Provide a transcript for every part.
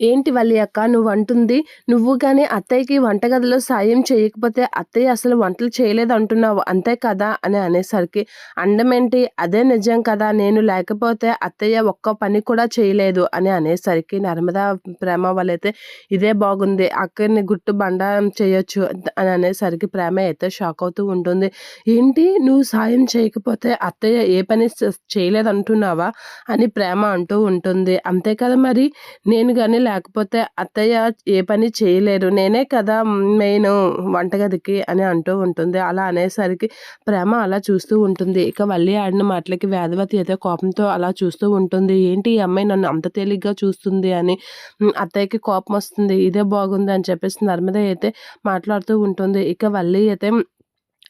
ఏంటి వల్లి అక్క నువ్వు అంటుంది నువ్వు కానీ అత్తయ్యకి వంటగదిలో సాయం చేయకపోతే అత్తయ్య అసలు వంటలు చేయలేదు అంటున్నావు అంతే కదా? అని అనేసరికి అండమేంటి? అదే నిజం కదా నేను లేకపోతే అత్తయ్య ఒక్క పని కూడా చేయలేదు అని అనేసరికి నర్మదా ప్రేమ వాళ్ళైతే ఇదే బాగుంది అక్కడిని గుట్టు బండారం చేయొచ్చు అని అనేసరికి ప్రేమ అయితే షాక్ అవుతూ ఉంటుంది. ఏంటి? నువ్వు సాయం చేయకపోతే అత్తయ్య ఏ పని చేయలేదు అంటున్నావా అని ప్రేమ అంటూ ఉంటుంది. అంతే కదా మరి? నేను కానీ లేకపోతే అత్తయ్య ఏ పని చేయలేరు. నేనే కదా మెయిన్ వంటగదికి అని అంటూ ఉంటుంది. అలా అనేసరికి ప్రేమ అలా చూస్తూ ఉంటుంది. ఇక మళ్ళీ ఆడిన మాటలకి వేదవతి అయితే కోపంతో అలా చూస్తూ ఉంటుంది. ఏంటి ఈ అమ్మాయి నన్ను అంత తేలిగ్గా చూస్తుంది అని? అత్తయ్యకి కోపం వస్తుంది. ఇదే బాగుంది అని చెప్పేసి నర్మద అయితే మాట్లాడుతూ ఉంటుంది. ఇక వల్లి అయితే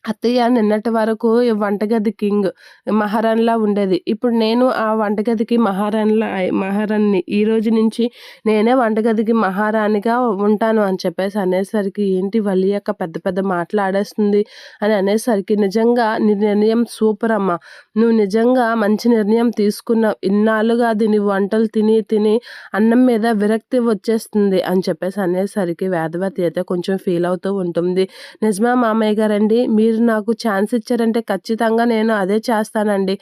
అత్తయ్య నిన్నటి వరకు వంటగది కింగ్ మహారాణిలా ఉండేది. ఇప్పుడు నేను ఆ వంటగదికి మహారాణిలా మహారాణిని. ఈ రోజు నుంచి నేనే వంటగదికి మహారాణిగా ఉంటాను అని చెప్పేసి అనేసరికి ఏంటి వల్లి యొక్క పెద్ద పెద్ద మాట్లాడేస్తుంది అని అనేసరికి నిజంగా నీ నిర్ణయం సూపర్ అమ్మ. నువ్వు నిజంగా మంచి నిర్ణయం తీసుకున్నావు ఇన్నాళ్ళుగా దీని వంటలు తిని తిని అన్నం మీద విరక్తి వచ్చేస్తుంది అని చెప్పేసి అనేసరికి వేదవతి అయితే కొంచెం ఫీల్ అవుతూ ఉంటుంది. నిజమా మామయ్య గారండి? మీరు మీరు నాకు ఛాన్స్ ఇచ్చారంటే ఖచ్చితంగా నేను అదే చేస్తానండి.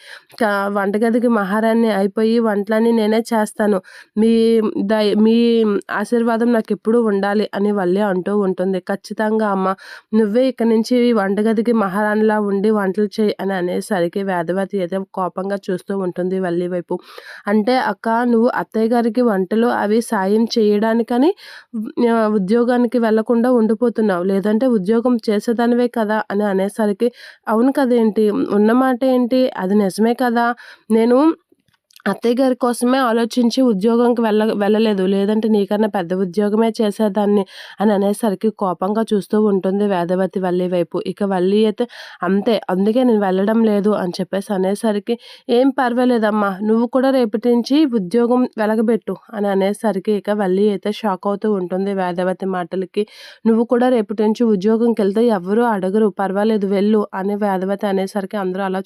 వంటగదికి మహారాణి అయిపోయి వంటలన్నీ నేనే చేస్తాను. మీ దయ మీ ఆశీర్వాదం నాకు ఎప్పుడూ ఉండాలి అని వల్లే అంటూ ఉంటుంది. ఖచ్చితంగా అమ్మ నువ్వే ఇక్కడి నుంచి వంటగదికి మహారాణిలా ఉండి వంటలు చేయి అని అనేసరికి వేదవతి అయితే కోపంగా చూస్తూ ఉంటుంది వల్లి వైపు. అంటే అక్క నువ్వు అత్తయ్య గారికి వంటలు అవి సాయం చేయడానికని ఉద్యోగానికి వెళ్ళకుండా ఉండిపోతున్నావు. లేదంటే ఉద్యోగం చేసేదానివే కదా అని అనేసరికి అవును కదేంటి? ఉన్నమాట ఏంటి అది నిజమే కదా? నేను అత్తయ్య గారి కోసమే ఆలోచించి ఉద్యోగంకి వెళ్ళ వెళ్ళలేదు. లేదంటే నీకన్నా పెద్ద ఉద్యోగమే చేసేదాన్ని అని అనేసరికి కోపంగా చూస్తూ ఉంటుంది వేదవతి వల్లి వైపు. ఇక వల్లి అయితే అంతే అందుకే నేను వెళ్ళడం లేదు అని చెప్పేసి అనేసరికి ఏం పర్వాలేదమ్మా నువ్వు కూడా రేపటి నుంచి ఉద్యోగం వెలగబెట్టు అని అనేసరికి ఇక వల్లి అయితే షాక్ అవుతూ ఉంటుంది వేదవతి మాటలకి. నువ్వు కూడా రేపటి నుంచి ఉద్యోగంకి వెళ్తే ఎవరు అడగరు పర్వాలేదు వెళ్ళు అని వేదవతి అనేసరికి అందరూ అలా చూ